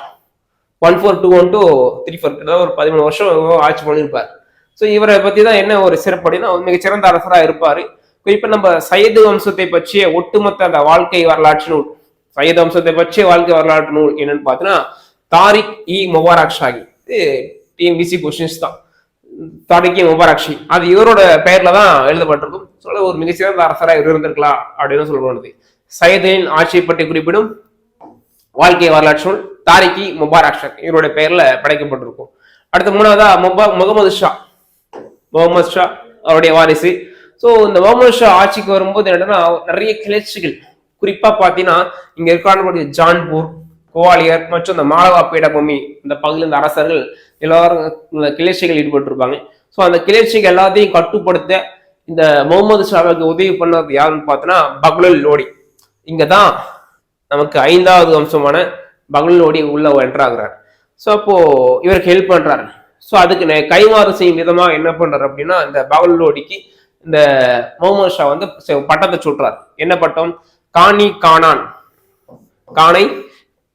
One four two one two three four அதாவது ஒரு பதிமூணு வருஷம் ஆட்சி பண்ணியிருப்பார். ஸோ இவரை பற்றி தான் என்ன ஒரு சிறப்பு அப்படின்னா மிகச்சிறந்த அரசராக இருப்பார். இப்போ நம்ம சையது வம்சத்தை பற்றிய ஒட்டுமொத்த அந்த வாழ்க்கை வரலாற்று நூல் சையது வம்சத்தை பற்றிய வாழ்க்கை வரலாற்று நூல் என்னன்னு பார்த்தீங்கன்னா தாரிக் இ முபாரக் ஷாகி. இது டிஎம்பிசி கொஸ்டின்ஸ் தான். தாரிக் இ முபாராக்ஷி அது இவரோட பெயர்ல தான் எழுதப்பட்டிருக்கும். சொல்ல ஒரு மிகச்சிறந்த அரசராக இவர் இருந்திருக்கலாம் அப்படின்னு சொல்லப்படுது சையதின் ஆட்சியை பற்றி குறிப்பிடும் வாழ்க்கை வரலாற்று நூல் தாரிகி முபாரக் ஷா இவருடைய பெயர்ல படைக்கப்பட்டிருக்கும். அடுத்து மூணாவதா முபா முகமது ஷா. முகமது ஷா அவருடைய வாரிசு. ஸோ இந்த முகமது ஷா ஆட்சிக்கு வரும்போது என்னன்னா நிறைய கிளர்ச்சிகள். குறிப்பா பார்த்தீங்கன்னா இங்க இருக்கக்கூடிய ஜான்பூர் குவாலியர் மற்றும் இந்த மாலவா பீடபூமி இந்த பகுதியில் இந்த அரசர்கள் எல்லாரும் இந்த கிளர்ச்சிகள் ஈடுபட்டிருப்பாங்க. ஸோ அந்த கிளர்ச்சிகள் எல்லாத்தையும் கட்டுப்படுத்த இந்த முகமது ஷாவுக்கு உதவி பண்ணது யாருன்னு பார்த்தோன்னா பக்லுல் லோடி. இங்கே தான் நமக்கு ஐந்தாவது வம்சமான பகல் லோடி உள்ள என்ட்ராகிறார் ஸோ அப்போது இவருக்கு ஹெல்ப் பண்ணுறாரு ஸோ அதுக்கு நெ- கைமாறு செய்யும் விதமாக என்ன பண்ணுறாரு அப்படின்னா இந்த பகல் லோடிக்கு இந்த முகமது ஷா வந்து பட்டத்தை சொல்றாரு என்ன பட்டம்? காணி காணான். காணை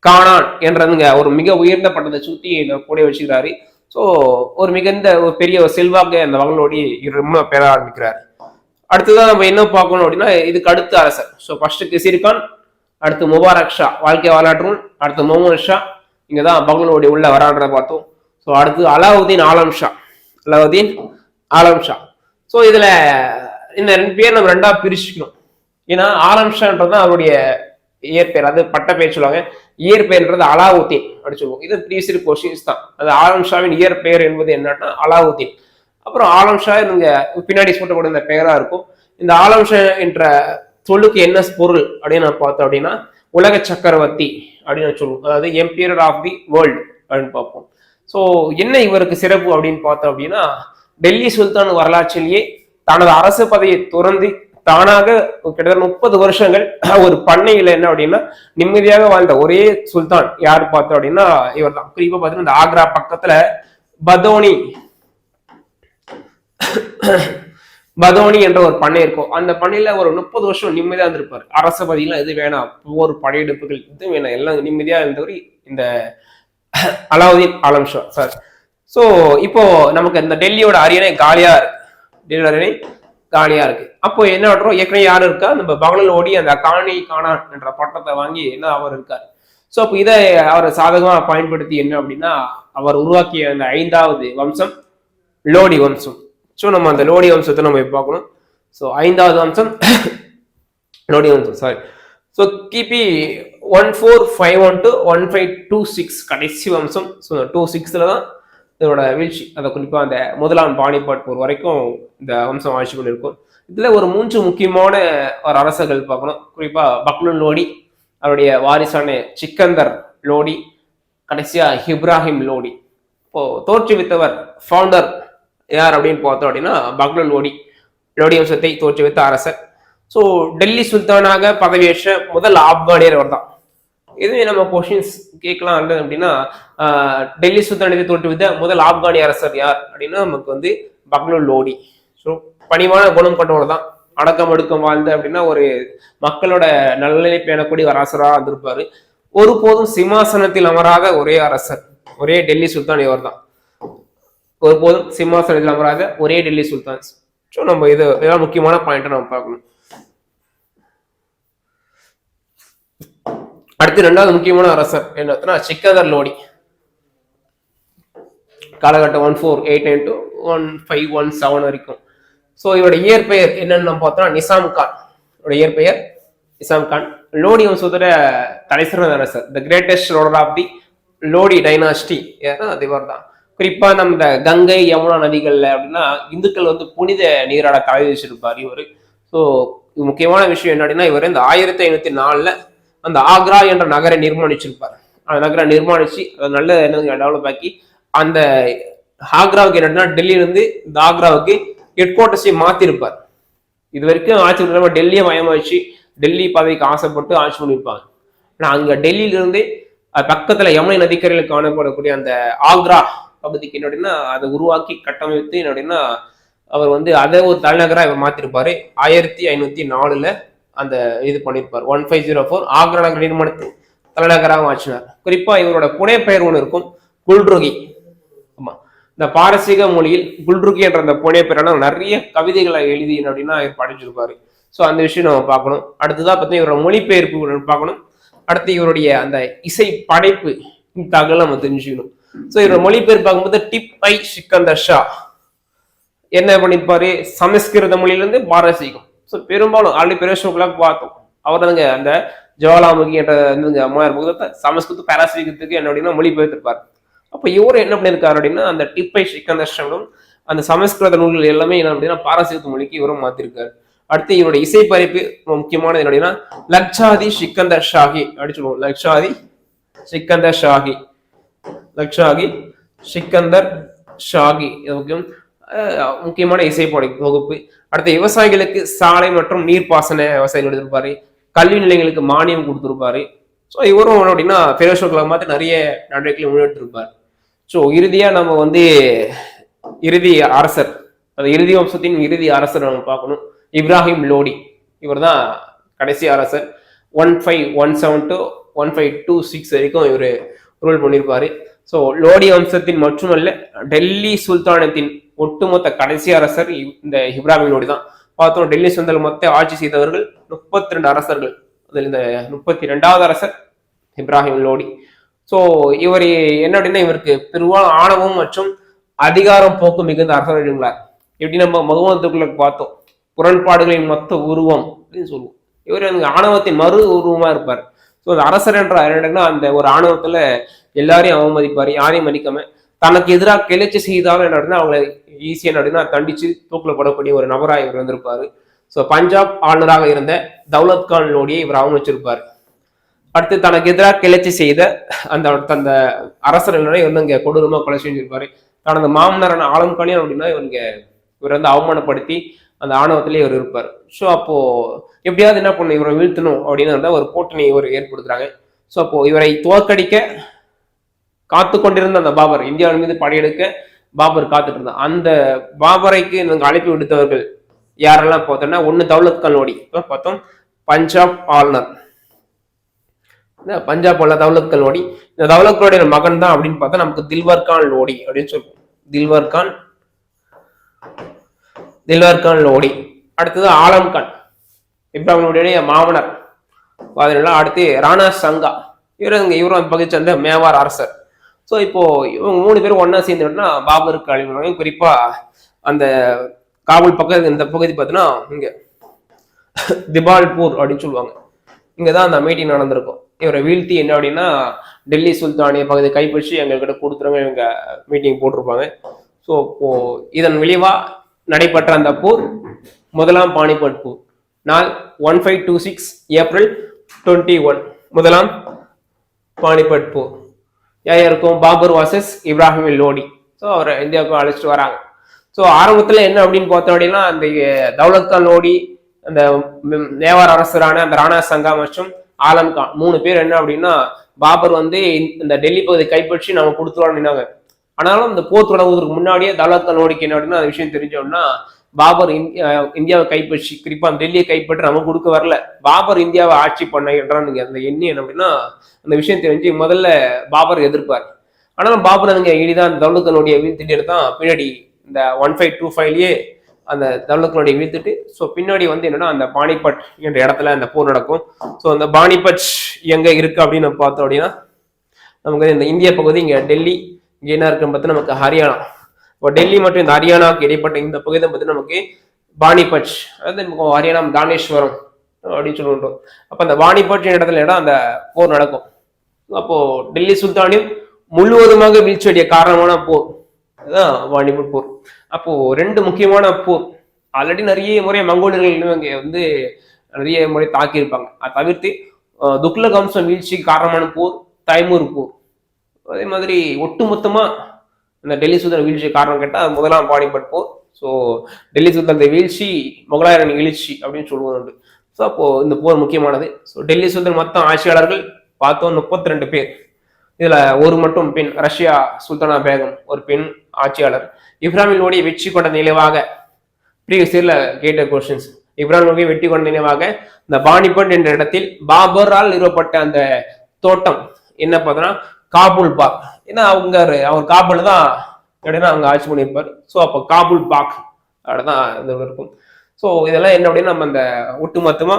காணான் என்றதுங்க ஒரு மிக உயர்ந்த பட்டத்தை சுத்தி கூட வச்சுக்கிறாரு ஸோ ஒரு மிகுந்த ஒரு பெரிய ஒரு செல்வாக்கு அந்த மகளோடி ரொம்ப பெற ஆரம்பிக்கிறார். அடுத்ததான் நம்ம என்ன பார்க்கணும் அப்படின்னா இதுக்கு அடுத்த அரசர். ஸோ ஃபர்ஸ்ட் கிசிர்கான் அடுத்து முபாரக் ஷா வாழ்க்கை வரலாற்றும் அடுத்து முகமது ஷா இங்கே தான் பங்களோடி உள்ள வரான்றத பார்த்தோம். ஸோ அடுத்து அலாவுதீன் ஆலம் ஷா அலாவுதீன் ஆலம் ஷா. ஸோ இதில் இந்த ரெண்டு பேர் நம்ம ரெண்டாக பிரிச்சுக்கணும். ஏன்னா ஆலம் ஷான்றது தான் அவருடைய இயற்பெயர் அது பட்டப்பெயர் சொல்லுவாங்க. இயற்பெயர்ன்றது அலாவுத்தீன் அப்படின்னு சொல்லுவோம். இது ப்ரீவியஸ் கொஸ்டின்ஸ் தான். அது ஆலம் ஷாவின் இயற்பெயர் என்பது என்னன்னா அலாவுத்தீன். அப்புறம் ஆலம் ஷா நீங்க பின்னாடி சொல்லக்கூடிய இந்த பெயரா இருக்கும். இந்த ஆலம் ஷா என்ற சொல்லுக்கு என்ன பொருள் அப்படின்னு நான் பார்த்தோம் அப்படின்னா உலக சக்கரவர்த்தி அப்படின்னு சொல்லுவோம். அதாவது எம்பீரர் ஆஃப் தி வேர்ல்டு அப்படின்னு பார்ப்போம். ஸோ என்ன இவருக்கு சிறப்பு அப்படின்னு பார்த்தோம் அப்படின்னா டெல்லி சுல்தான் வரலாற்றிலேயே தனது அரசு பதவியை துறந்து தானாக கிட்டத்தட்ட முப்பது வருஷங்கள் ஒரு பண்ணையில என்ன அப்படின்னா நிம்மதியாக வாழ்ந்த ஒரே சுல்தான் யார் பார்த்தோம் அப்படின்னா இவர் தான் குறிப்பா பார்த்தீங்கன்னா இந்த ஆக்ரா பக்கத்துல பதோனி பதோனி என்ற ஒரு பண்ணை இருக்கும். அந்த பண்ணையில ஒரு முப்பது வருஷம் நிம்மதியா இருந்திருப்பாரு. அரச பதிலாம் எது வேணாம். போர் படையெடுப்புகள் இது வேணாம். எல்லாம் நிம்மதியா இருந்தவர் இந்த அலாவுதீன் ஆலம் ஷா சார். ஸோ இப்போ நமக்கு இந்த டெல்லியோட அரியணை காலியா இருக்கு. டெல்லியோட அரியணை காலியா இருக்கு. அப்போ என்ன பண்றோம்? ஏற்கனவே யாரு இருக்கா? நம்ம பகலில் ஓடி அந்த காணி காணான் என்ற பட்டத்தை வாங்கி என்ன அவர் இருக்கார். ஸோ அப்போ இதை அவர் சாதகமாக பயன்படுத்தி என்ன அப்படின்னா அவர் உருவாக்கிய அந்த ஐந்தாவது வம்சம் லோடி வம்சம். ஸோ நம்ம அந்த லோடி வம்சத்தை நம்ம பார்க்கணும்? ஸோ ஐந்தாவது வம்சம் லோடி வம்சம் சாரி ஸோ கிபி one four five one to one five two six கடைசி வம்சம். ஸோ டூ சிக்ஸில் தான் இதோட வீழ்ச்சி அதை குறிப்பாக அந்த முதலாம் பாணிபாட் போர் வரைக்கும் இந்த வம்சம் ஆட்சி பண்ணியிருக்கும். இதில் ஒரு மூன்று முக்கியமான ஒரு அரசர்கள் பார்க்கணும். குறிப்பாக பக்லுன் லோடி அவருடைய வாரிசான சிக்கந்தர் லோடி கடைசியாக இப்ராஹிம் லோடி. இப்போது தோற்றுவித்தவர் ஃபவுண்டர் யார் அப்படின்னு பார்த்தோம் அப்படின்னா பக்லுன் லோடி. லோடி வம்சத்தை தோற்றுவித்த அரசர். ஸோ டெல்லி சுல்தானாக பதவியேற்ற முதல் ஆப்கானியர் அவர் தான் இதுவே நம்ம கொஷின்ஸ் கேட்கலாம் அல்ல அப்படின்னா டெல்லி டெல்லி சுல்தானத்தை தோற்றுவித்த முதல் ஆப்கானிய அரசர் யார் அப்படின்னா நமக்கு வந்து பக்லூர் லோடி. ஸோ பணிவான குணம் கொண்டவர் தான். அடக்கம் அடுக்கம் வாழ்ந்த அப்படின்னா ஒரு மக்களோட நலநிலை பேணக்கூடிய ஒரு அரசராக இருந்திருப்பாரு. ஒருபோதும் சிம்மாசனத்தில் அமராத ஒரே அரசர் ஒரே டெல்லி சுல்தான் இவர் தான். ஒருபோதும் சிம்மாசனத்தில் அமராத ஒரே டெல்லி சுல்தான். ஸோ நம்ம இது இதெல்லாம் முக்கியமான பாயிண்ட்டை நம்ம பார்க்கணும். அடுத்து ரெண்டாவது முக்கியமான அரசர் என்னன்னா சிக்கந்தர் லோடி. காலகட்டம் one four eight nine two one five one seven வரைக்கும். ஸோ இவரோட இயற்பெயர் என்னன்னு நம்ம பார்த்தோம்னா நிசாம் கான். இவரோட இயற்பெயர் நிசாம் கான். லோடி வம்சத்தோட தலைசிறந்த அரசர். த கிரேட்டஸ்ட் ரோடர் ஆஃப் தி லோடி டைனாஸ்டி அது இவர் தான் குறிப்பா நம்ம இந்த கங்கை யமுனா நதிகள்ல அப்படின்னா இந்துக்கள் வந்து புனித நீராட கலை வச்சிருப்பார் இவர். ஸோ முக்கியமான விஷயம் என்ன அப்படின்னா இவர் இந்த ஆயிரத்தி ஐநூத்தி நாலுல அந்த ஆக்ரா என்ற நகரை நிர்மாணிச்சிருப்பார். அந்த நகரை நிர்மாணிச்சு அதை நல்ல டெவலப் ஆக்கி அந்த ஆக்ராவுக்கு என்னன்னா டெல்லியில இருந்து இந்த ஆக்ராவுக்கு ஹெட் குவார்ட்டர்ஸை மாத்திருப்பார். இது வரைக்கும் ஆட்சி பண்ணாம டெல்லியை மயமாச்சு டெல்லி பதவிக்கு ஆசைப்பட்டு ஆட்சி பண்ணியிருப்பாங்க ஆனா அங்க டெல்லியிலிருந்து பக்கத்தில் பக்கத்துல யமுனை நதிக்கரையில் காணப்படக்கூடிய அந்த ஆக்ரா பகுதிக்கு என்ன அதை உருவாக்கி கட்டமைத்து என்ன அவர் வந்து அதை ஒரு தலைநகராக இவர் மாத்திருப்பாரு. ஆயிரத்தி ஐநூத்தி நாலுல அந்த இது பண்ணியிருப்பார் one five zero four Agra நகர நிர்மாணத்தை தலைநகராக மாற்றினார் குறிப்பா இவரோட புனை பெயர் ஒன்று இருக்கும். குல்ருகி. ஆமா. இந்த பாரசீக மொழியில் குல்ருகி என்ற அந்த புனை பெயரான நிறைய கவிதைகளை எழுதி அப்படின்னா இவர் படிச்சிருப்பாரு. ஸோ அந்த விஷயம் நம்ம பார்க்கணும். அடுத்ததா பார்த்தீங்கன்னா இவரோட மொழிபெயர்ப்பு ஒன்று பார்க்கணும். அடுத்து இவருடைய அந்த இசை படைப்பு தகவல் நம்ம தெரிஞ்சுக்கணும். ஸோ இவரோட மொழிபெயர்ப்பு பார்க்கும்போது டிப் ஐ சிக்கந்தர் ஷா. என்ன பண்ணிருப்பாரு? சமஸ்கிருத மொழியிலிருந்து பாரசீகம். ஸோ பெரும்பாலும் ஆல்ரெடி பெருசோக்கெல்லாம் பார்த்தோம். அவர் தாங்க அந்த ஜவாலாமுகி என்ற மூவாயிரம் முகத்தை புத்தகத்தை சமஸ்கிருத பாரசீகத்துக்கு என்ன அப்படின்னா மொழிபெயர்த்திருப்பார். அப்போ இவர் என்ன பண்ணியிருக்காரு அப்படின்னா அந்த டிப்பை சிக்கந்தர்ஷனும் அந்த சமஸ்கிருத நூல்கள் எல்லாமே என்ன அப்படின்னா பாரசீகத்து மொழிக்கு இவரும் மாத்திருக்காரு. அடுத்து இவருடைய இசை பறிப்பு ரொம்ப முக்கியமானது என்ன அப்படின்னா லக்ஷாதி சிக்கந்தர் ஷாஹி அப்படின்னு சொல்லுவோம். லக்ஷாதி சிக்கந்தர் ஷாஹி லக்ஷாகி சிக்கந்தர் ஷாகி இது முக்கியமான இசை தொகுப்பு அடுத்து விவசாயிகளுக்கு சாலை மற்றும் நீர்ப்பாசன விவசாயிகள் எடுத்திருப்பாரு. கல்வி நிலையங்களுக்கு மானியம் கொடுத்துருப்பாரு. ஸோ இவரும் என்ன அப்படின்னா பெரோஷோக்களை மாதிரி நிறைய நடவடிக்கைகளை முன்னெடுத்திருப்பார். ஸோ இறுதியாக நம்ம வந்து இறுதி அரசர் அது இறுதி வம்சத்தின் இறுதி அரசர் நம்ம பார்க்கணும். இப்ராஹிம் லோடி. இவர் தான் கடைசி அரசர். One five one seven to one five two six வரைக்கும் இவர் ரூல் பண்ணியிருப்பார் ஸோ லோடி வம்சத்தின் மட்டுமல்ல டெல்லி சுல்தானத்தின் ஒட்டுமொத்த கடைசி அரசர் இந்த இப்ராஹிம் லோடி தான். பார்த்தோம் டெல்லி சுந்தல் மொத்த ஆட்சி செய்தவர்கள் முப்பத்தி ரெண்டு அரசர்கள். அதில் இந்த முப்பத்தி ரெண்டாவது அரசர் இப்ராஹிம் லோடி ஸோ இவர் என்ன அப்படின்னா இவருக்கு பெரும்பாலும் ஆணவம் மற்றும் அதிகாரம் போக்கு மிகுந்த அரசர் எழுங்களார் எப்படி நம்ம முகமதுக்குள்ள பார்த்தோம் புறன்பாடுகளின் மொத்த உருவம் அப்படின்னு சொல்லுவோம். இவர் அந்த ஆணவத்தின் மறு உருவமா இருப்பார். அந்த அரசர் என்ற என்னன்னா அந்த ஒரு ஆணவத்துல எல்லாரையும் அவமதிப்பார் யாரையும் மதிக்காம தனக்கு எதிராக கிளர்ச்சி செய்தாலும் என்ன அப்படின்னா அவங்களை ஈஸியாக அப்படின்னா தண்டிச்சு தூக்கில் போடக்கூடிய ஒரு நபராக இவர் வந்திருப்பார் ஸோ பஞ்சாப் ஆளுநராக இருந்த தௌலத் கான் லோடியை இவர் அவமதிச்சிருப்பார் அடுத்து தனக்கு எதிராக கிளர்ச்சி செய்த அந்த அந்த அரசர்களை வந்து இங்கே கொடூரமாக கொலை செஞ்சிருப்பாரு தனது மாமனாரான ஆலம்கானியன் அப்படின்னா இவங்க இவர் வந்து அவமானப்படுத்தி அந்த ஆணவத்திலே இவர் இருப்பார். ஸோ அப்போ எப்படியாவது என்ன பண்ணணும்? இவரை வீழ்த்தணும் அப்படின்னு இருந்தால் ஒரு கூட்டணி இவர் ஏற்படுத்துறாங்க. ஸோ அப்போ இவரை தோற்கடிக்க காத்து கொண்டிருந்த அந்த பாபர் இந்தியாவின் மீது படையெடுக்க பாபர் காத்துட்டு இருந்தான். அந்த பாபரைக்கு நாங்கள் அழைப்பு விடுத்தவர்கள் யாரெல்லாம் பார்த்தோம்னா ஒன்று தௌலத் கல்லோடி இப்போ பார்த்தோம் பஞ்சாப் ஆளுநர் இந்த பஞ்சாப் உள்ள தௌலத் கான் இந்த தௌலத் மகன் தான் அப்படின்னு பார்த்தா நமக்கு தில்வர் கான் லோடி அப்படின்னு சொல்லுவோம். தில்வர் கான் தில்வர் கான் லோடி. அடுத்தது ஆலம் கான். இப்ராஹிமுடைய மாமனர். அதனால அடுத்து ராணா சங்கா. இவர் இவரும் பகுதி சேர்ந்த மேவார் அரசர். ஸோ இப்போ இவங்க மூணு பேரும் ஒன்னா சேர்ந்துட்டா பாபருக்கு அழிவுறாங்க குறிப்பா அந்த காபூல் பக்கத்து இந்த பகுதி பார்த்தீங்கன்னா இங்க திபால்பூர் அப்படின்னு சொல்லுவாங்க. இங்கே தான் அந்த மீட்டிங் நடந்திருக்கும். இவரை வீழ்த்தி என்ன அப்படின்னா டெல்லி சுல்தானிய பகுதி கைப்பற்றி எங்ககிட்ட கொடுத்துருங்க இவங்க மீட்டிங் போட்டிருப்பாங்க. ஸோ இப்போ இதன் விளைவாக நடைபெற்ற அந்த போர் முதலாம் பானிபட் போர். நாள் one five two six April twenty one முதலாம் பானிபட் போர். யார் இருக்கும் பாபர் வாசஸ் இப்ராஹிம் லோடி. ஸோ அவரை இந்தியாவுக்கு அழைச்சிட்டு வராங்க. ஸோ ஆரம்பத்தில் என்ன அப்படின்னு பார்த்தோம் அப்படின்னா அந்த தௌலத் கான் லோடி அந்த நேவார் அரசரான அந்த ராணா சங்கா மற்றும் ஆலம் கான் மூணு பேர் என்ன அப்படின்னா பாபர் வந்து இந்த டெல்லி பகுதி கைப்பற்றி நம்ம கொடுத்துருவோம் அப்படின்னாங்க ஆனாலும் இந்த போர் தொடங்குவதற்கு முன்னாடியே தௌலத் கான் லோடிக்கு என்ன அப்படின்னா அந்த விஷயம் தெரிஞ்சோம்னா பாபர் இந்தியா இந்தியாவை கைப்பற்றி குறிப்பா டெல்லியை கைப்பற்றி நம்ம கொடுக்க வரல. பாபர் இந்தியாவை ஆட்சி பண்ண என்றான் அந்த எண்ணி என்ன அப்படின்னா அந்த விஷயம் தெரிஞ்சு முதல்ல பாபர் எதிர்ப்பார். ஆனாலும் பாபர் அதுங்க எளிதான் அந்த வீழ்த்திட்டு தான் பின்னாடி இந்த ஒன் ஃபைவ் டூ ஃபைவ்லயே அந்த தௌலத்தினுடைய வீழ்த்திட்டு ஸோ பின்னாடி வந்து என்னன்னா அந்த பானிபட் என்ற இடத்துல அந்த போர் நடக்கும். ஸோ அந்த பானிபட் எங்க இருக்கு அப்படின்னு நம்ம பார்த்தோம் அப்படின்னா நமக்கு இந்த இந்திய பகுதி இங்க டெல்லி இங்க என்ன இருக்குன்னு பார்த்தா நமக்கு ஹரியானா. டெல்லி மற்றும் இந்த ஹரியானாவுக்கு இடைப்பட்ட இந்த பகுதி பார்த்தீங்கன்னா நமக்கு பாணிபட் அதாவது ஹரியானா தானேஸ்வரம் அப்படின்னு சொல்லுவோம். அப்போ அந்த வாணிபட் இடத்துல இடம் அந்த போர் நடக்கும். அப்போ டெல்லி சுல்தானியம் முழுவதுமாக வீழ்ச்சியடைய காரணமான போர் அதுதான் வாணிபட் போர். அப்போ ரெண்டு முக்கியமான போர். ஆல்ரெடி நிறைய முறை மங்கோலியர்கள் இங்க வந்து நிறைய முறை தாக்கியிருப்பாங்க. அதை தவிர்த்து அஹ், வம்சம் வீழ்ச்சிக்கு காரணமான போர் தைமூர் போர். அதே மாதிரி ஒட்டுமொத்தமா இந்த டெல்லி சுல்தான் வீழ்ச்சி காரணம் கேட்டால் அது முதலாம் பாணிபட் போர் ஸோ டெல்லி சுல்தான் வீழ்ச்சி முகலாயரின் எழுச்சி அப்படின்னு சொல்வது உண்டு ஸோ அப்போ இந்த போர் முக்கியமானது. ஸோ டெல்லி சுல்தான் மொத்தம் ஆட்சியாளர்கள் பார்த்தோம் முப்பத்தி ரெண்டு பேர். இதுல ஒரு மட்டும் பெண் ரஷ்யா சுல்தானா பேகம் ஒரு பெண் ஆட்சியாளர். இப்ராஹிம் லோடி வெற்றி கொண்ட நினைவாக ப்ரீவியஸ் இயர்ல கேட்ட கொஸ்டின்ஸ் இப்ராஹிம் லோடி வெற்றி கொண்ட நினைவாக இந்த பானிபட் என்ற இடத்தில் பாபரால் நிறுவப்பட்ட அந்த தோட்டம் என்ன பார்த்தோன்னா காபூல் பாக். ஏன்னா அவங்க அவர் காபூல் தான் எப்படின்னா அவங்க ஆட்சி பண்ணியிருப்பார். ஸோ அப்போ காபூல் பாக் அப்படிதான் இது இருக்கும். ஸோ இதெல்லாம் என்ன அப்படின்னா நம்ம அந்த ஒட்டுமொத்தமா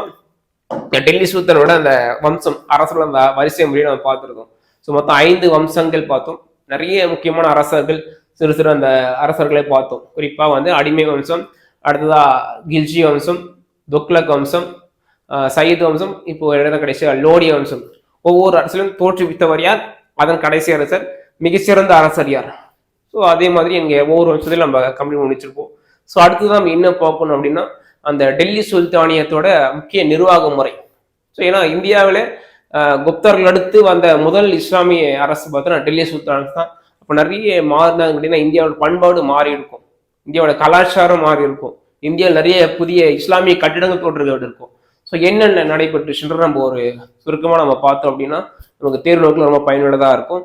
டெல்லி சுல்தானோட அந்த வம்சம் அரசர்கள் அந்த வரிசை முறையை நம்ம பார்த்துருக்கோம். ஸோ மொத்தம் ஐந்து வம்சங்கள் பார்த்தோம். நிறைய முக்கியமான அரசர்கள் சிறு சிறு அந்த அரசர்களை பார்த்தோம். குறிப்பாக வந்து அடிமை வம்சம் அடுத்ததா கில்ஜி வம்சம் துக்லக் வம்சம் சயீத் வம்சம் இப்போ இடத்த கடைசியாக லோடி வம்சம். ஒவ்வொரு அரசிலும் தோற்றுவித்தவர் யார்? அதன் கடைசி அரசர் மிகச்சிறந்த அரசரியார் ஸோ அதே மாதிரி எங்கள் ஒவ்வொரு வருஷத்துலையும் நம்ம கம்ப்ளீட் முடிச்சிருப்போம். ஸோ அடுத்து நம்ம என்ன பார்க்கணும் அப்படின்னா அந்த டெல்லி சுல்தானியத்தோட முக்கிய நிர்வாக முறை. ஸோ ஏன்னா இந்தியாவில் குப்தர்கள் அடுத்து வந்த முதல் இஸ்லாமிய அரசு பார்த்தோன்னா டெல்லி சுல்தானஸ் தான். அப்போ நிறைய மாறினாங்க அப்படின்னா இந்தியாவோட பண்பாடு மாறி இருக்கும். இந்தியாவோட கலாச்சாரம் மாறி இருக்கும். இந்தியாவில் நிறைய புதிய இஸ்லாமிய கட்டிடங்கள் தோற்றுகள் இருக்கும். ஸோ என்னென்ன நடைபெற்றுச்சுன்ற நம்ம ஒரு சுருக்கமாக நம்ம பார்த்தோம் அப்படின்னா நமக்கு தேர்வு நோக்கில் ரொம்ப பயனுள்ளதாக இருக்கும்.